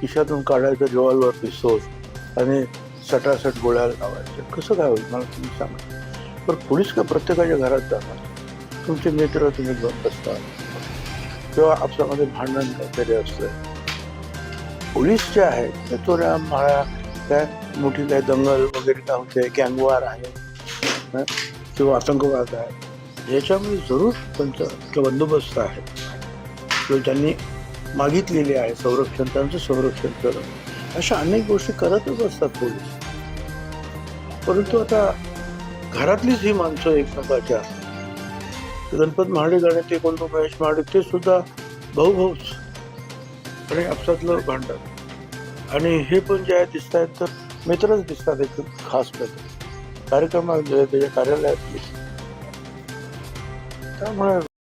खिशातून काढायचं रिव्हॉल्वर पिस्तोल आणि सटासट गोळ्या लावायच्या कसं काय होईल? मला तुम्ही सांगा. पण पोलीस का प्रत्येकाच्या घरात जाणार? तुमचे मित्र तुम्ही घेऊन बसता किंवा आपल्यामध्ये भांडण काहीतरी असतं पोलीस जे आहेत ते चोऱ्या माळ्या काय मोठी काय दंगल वगैरे काय होते गँगवार आहे किंवा आतंकवाद आहे. याच्यामध्ये जरूर त्यांचा बंदोबस्त आहे. किंवा ज्यांनी मागितलेले आहे संरक्षण त्यांचं संरक्षण करणं. अशा अनेक गोष्टी करतच असतात पोलीस. परंतु आता घरातलीच ही माणसं एकमेकाची असतात. गणपत महाडिक आणि ते कोण महेश महाडिक ते सुद्धा भाऊ भाऊच आणि आपसातलं भांडण. आणि हे पण जे आहे दिसत आहेत तर मित्रच दिसतात एक खास मित्र. कार्यक्रमात त्याच्या कार्यालयात त्यामुळे